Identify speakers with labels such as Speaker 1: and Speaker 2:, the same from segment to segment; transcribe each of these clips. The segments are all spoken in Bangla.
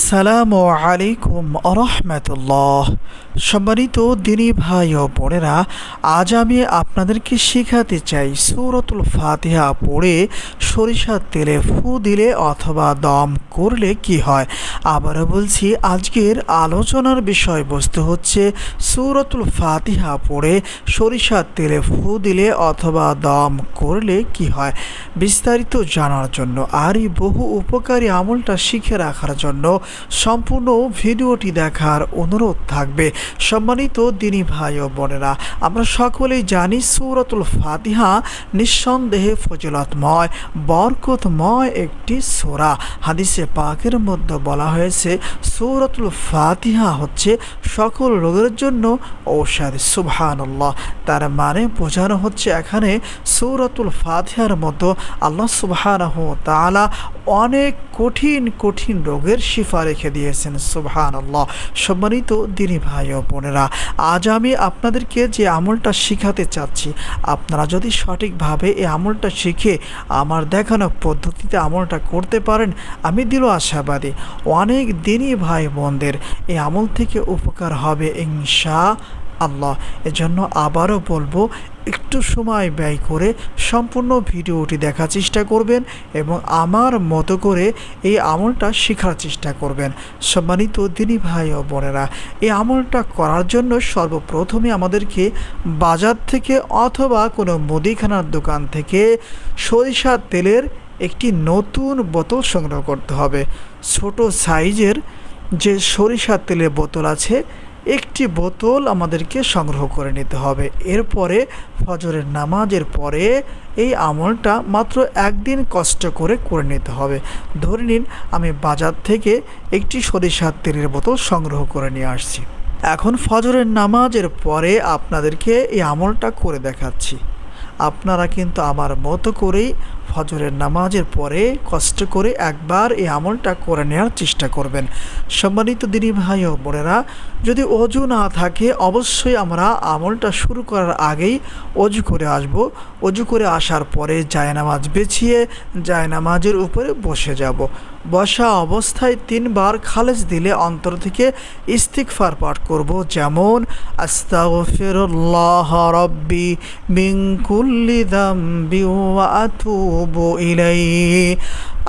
Speaker 1: আসসালামু আলাইকুম আরহামতুল্লাহ। সম্মানিত দিনী ভাই ও বোনেরা, আজ আমি আপনাদেরকে শেখাতে চাই সূরাতুল ফাতিহা পড়ে সরিষার তেলে ফু দিলে অথবা দম করলে কি হয়। আবারও বলছি, আজকের আলোচনার বিষয়বস্তু হচ্ছে সূরাতুল ফাতিহা পড়ে সরিষার তেলে ফু দিলে অথবা দম করলে কি হয়। বিস্তারিত জানার জন্য আর এই বহু উপকারী আমলটা শিখে রাখার জন্য সম্পূর্ণ ভিডিওটি দেখার অনুরোধ থাকবে। সম্মানিত দিনী ভাই ও বোনেরা, আমরা সকলেই জানি সূরাতুল ফাতিহা নিঃসন্দেহে ফজিলতময়, বরকতময় একটি সোরা। হাদিসে পাকের মধ্যে বলা হয়েছে, সূরাতুল ফাতিহা হচ্ছে সকল রোগের জন্য ঔষধ, সুবহানাল্লাহ। তার মানে বোঝানো হচ্ছে এখানে সূরাতুল ফাতিহার মতো আল্লাহ সুবহানাহু তাআলা অনেক কঠিন কঠিন রোগের শিফা রেখে দিয়েছেন সুবহান আল্লাহ সম্মানিত দিনী ভাই ও বোনেরা, আজ আমি আপনাদেরকে যে আমলটা শিখাতে চাচ্ছি, আপনারা যদি সঠিকভাবে এই আমলটা শিখে আমার দেখানো পদ্ধতিতে আমলটা করতে পারেন, আমি দিল আশাবাদী। অনেক দিনই ভাই বোনদের এই আমল থেকে উপকার হবে ইনশা আল্লাহ এজন্য আবারও বলব একটু সময় ব্যয় করে সম্পূর্ণ ভিডিওটি দেখার চেষ্টা করবেন এবং আমার মতো করে এই আমলটা শেখার চেষ্টা করবেন। সম্মানিত দিনী ভাই ও বোনেরা, এই আমলটা করার জন্য সর্বপ্রথমে আমাদেরকে বাজার থেকে অথবা কোনো মুদিখানার দোকান থেকে সরিষার তেলের একটি নতুন বোতল সংগ্রহ করতে হবে। ছোট সাইজের যে সরিষার তেলের বোতল আছে একটি বোতল আমাদেরকে সংগ্রহ করে নিতে হবে। এরপরে ফজরের নামাজের পরে এই আমলটা মাত্র একদিন কষ্ট করে করে নিতে হবে। ধরে নিন, আমি বাজার থেকে একটি সরিষার তেলের বোতল সংগ্রহ করে নিয়ে আসছি। এখন ফজরের নামাজের পরে আপনাদেরকে এই আমলটা করে দেখাচ্ছি। আপনারা কিন্তু আমার মতো করেই ফজরের নামাজের পরে কষ্ট করে একবার এই আমলটা করে নেওয়ার চেষ্টা করবেন। সম্মানিত দিনী ভাই ও বোনেরা, যদি অজু না থাকে, অবশ্যই আমরা আমলটা শুরু করার আগেই অজু করে আসব। অজু করে আসার পরে জায়নামাজ বেছিয়ে জায়নামাজের উপরে বসে যাব। বসা অবস্থায় তিনবার খালেজ দিলে অন্তর থেকে ইস্তিকফার পাঠ করব যেমন, আস্তাগফিরুল্লাহ রব্বি মিন কুল্লি দাম্বি ওয়া আতুবু ইলাইহি।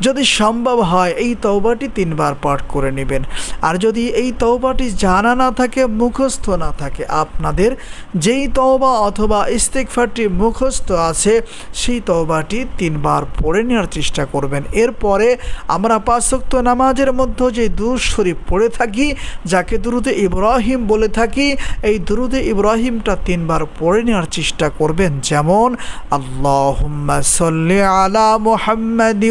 Speaker 1: যদি সম্ভব হয়, এই তওবাটি তিনবার পাঠ করে নেবেন। আর যদি এই তওবাটি জানা না থাকে, মুখস্থ না থাকে, আপনাদের যেই তওবা অথবা ইস্তেকফারটি মুখস্থ আছে, সেই তওবাটি তিনবার পড়ে নেওয়ার চেষ্টা করবেন। এরপরে আমরা পাঁচক্ত নামাজের মধ্যে যে দুরুদ শরীফ পড়ে থাকি, যাকে দুরুদে ইব্রাহিম বলে থাকি, এই দুরুদে ইব্রাহিমটা তিনবার পড়ে নেওয়ার চেষ্টা করবেন। যেমন, আল্লাহুম্মা সাল্লি আলা মুহাম্মাদি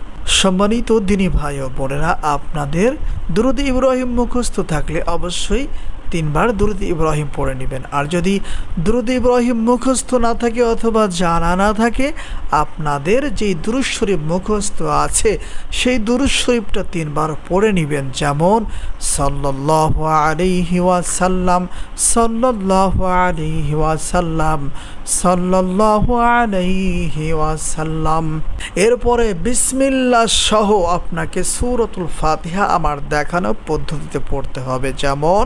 Speaker 1: সম্মানিত দিনী ভাই ও বোনেরা, আপনাদের দুরুদ ইব্রাহিম মুখস্থ থাকলে অবশ্যই তিনবার দুরুদ ইব্রাহিম পড়ে নেবেন। আর যদি দুরুদ ইব্রাহিম মুখস্থ না থাকে অথবা জানা না থাকে, আপনাদের যেই দুরুদ শরীফ মুখস্থ আছে, সেই দুরুদ শরীফটা তিনবার পড়ে নেবেন। যেমন সাল্লাহ আলাইহি ওয়াসাল্লাম সাল্লাহ আলাইহি ওয়াসাল্লাম ওয়াসাল্লাম। এরপরে বিসমিল্লা সহ আপনাকে সুরতুল ফাতিহা আমার দেখানো পদ্ধতিতে পড়তে হবে। যেমন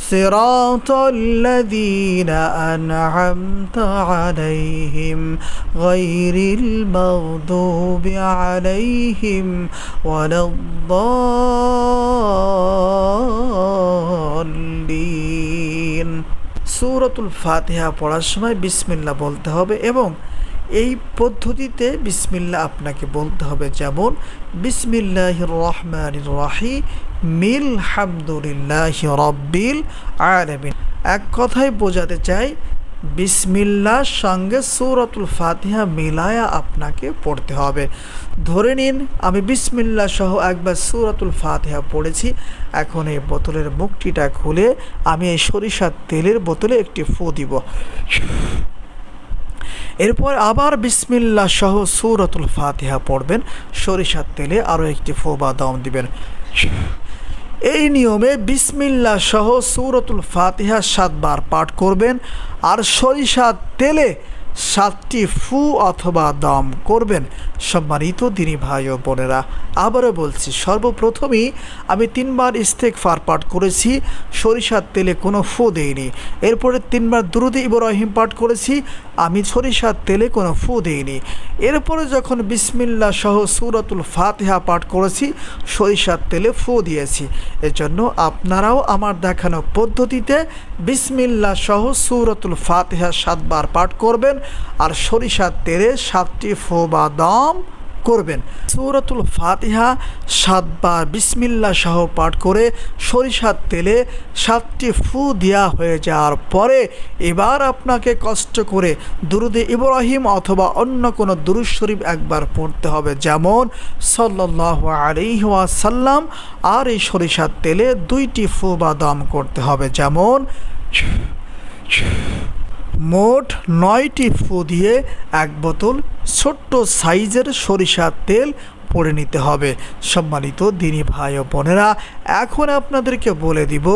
Speaker 1: صراط الذين أنعمت عليهم غير المغضوب عليهم ولا الضالين সূরাতুল ফাতিহা পড়ার সময় বিসমিল্লাহ বলতে হবে এবং এই পদ্ধতিতে বিসমিল্লাহ আপনাকে বলতে হবে যেমন বিসমিল্লাহ রহমান রাহি মিল হামদুলিল্লাহ রব্বিল আলমিন। এক কথায় বোঝাতে চাই, বিসমিল্লার সঙ্গে সূরাতুল ফাতিহা মিলায়া আপনাকে পড়তে হবে। ধরে নিন, আমি বিসমিল্লা সহ একবার সূরাতুল ফাতিহা পড়েছি। এখন এই বোতলের মুখটিটা খুলে আমি এই সরিষার তেলের বোতলে একটি ফু দিব। এরপর আবার বিসমিল্লা সহ সূরাতুল ফাতিহা পড়বেন। সরিষার তেলে আরও একটি ফু বা দম দিবেন। এই নিয়মে বিসমিল্লা সহ সূরাতুল ফাতিহা সাতবার পাঠ করবেন আর সরিষার তেলে সাতটি ফু অথবা দম করবেন। সম্মানিত দিনী ভাই ও বোনেরা, আবারও বলছি, সর্বপ্রথমেই আমি তিনবার ইস্তেকফার পাঠ করেছি, সরিষার তেলে কোনো ফু দেইনি। এরপরে তিনবার দুরুদি ইব্রাহিম পাঠ করেছি আমি সরিষার তেলে কোনো ফু দিইনি। এরপরে যখন বিসমিল্লা সহ সুরতুল ফাতিহা পাঠ করেছি, সরিষার তেলে ফু দিয়েছি। এজন্য আপনারাও আমার দেখানো পদ্ধতিতে বিসমিল্লা সহ সুরতুল ফাতিহা সাতবার পাঠ করবেন, আর সরিষার তেলে সাতটি ফু বা দম করবেন। সূরাতুল ফাতিহা সাতবার বিসমিল্লা সহ পাঠ করে সরিষার তেলে সাতটি ফু দেওয়া হয়ে যাওয়ার পরে এবার আপনাকে কষ্ট করে দুরুদে ইব্রাহিম অথবা অন্য কোনো দুরুদ শরীফ একবার পড়তে হবে। যেমন সাল্লাহ আলিহাসাল্লাম আর এই সরিষার তেলে দুইটি ফু বা দম করতে হবে। যেমন মোট নয়টি ফু দিয়ে এক বোতল ছোট্ট সাইজের সরিষার তেল পড়ে নিতে হবে। সম্মানিত দিনী ভাই ও বোনেরা, এখন আপনাদেরকে বলে দিব,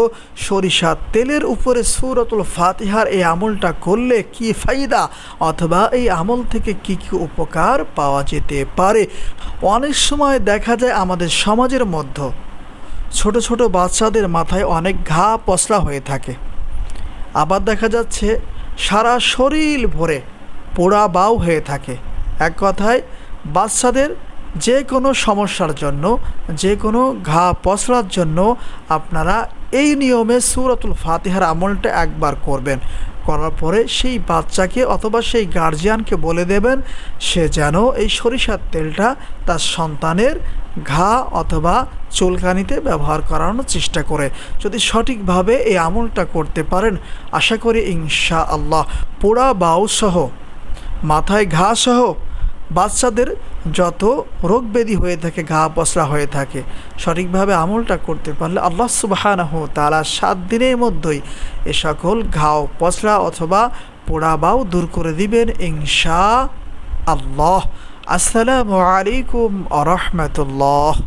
Speaker 1: সরিষার তেলের উপরে সুরতুল ফাতিহার এই আমলটা করলে কি ফায়দা অথবা এই আমল থেকে কি কি উপকার পাওয়া যেতে পারে? অনেক সময় দেখা যায় আমাদের সমাজের মধ্যে ছোট ছোট বাচ্চাদের মাথায় অনেক ঘা পশলা হয়ে থাকে। আবার দেখা যাচ্ছে সারা শরীর ভরে পোড়া বাউ হয়ে থাকে। এক কথায়, বাচ্চাদের যে কোনো সমস্যার জন্য যে কোনো ঘা পসরার জন্য আপনারা এই নিয়মে সুরতুল ফাতিহার আমলটা একবার করবেন। করার পরে সেই বাচ্চাকে অথবা সেই গার্জিয়ানকে বলে দেবেন, সে যেন এই সরিষার তেলটা তার সন্তানের ঘা অথবা চুলকানিতে ব্যবহার করানোর চেষ্টা করে। যদি সঠিকভাবে এই আমলটা করতে পারেন, আশা করি ইনশা আল্লাহ পোড়া বাউসহ মাথায় ঘা সহ বাচ্চাদের যত রোগ ব্যাধি হয়ে থাকে, ঘা পসরা হয়ে থাকে, সঠিকভাবে আমলটা করতে পারলে আল্লাহ সুবাহানহ তারা সাত দিনের মধ্যেই এ সকল ঘাও পসরা অথবা পোড়াবাও দূর করে দিবেন ইনশা আল্লাহ আসসালামু আলাইকুম আ রহমতুল্লাহ।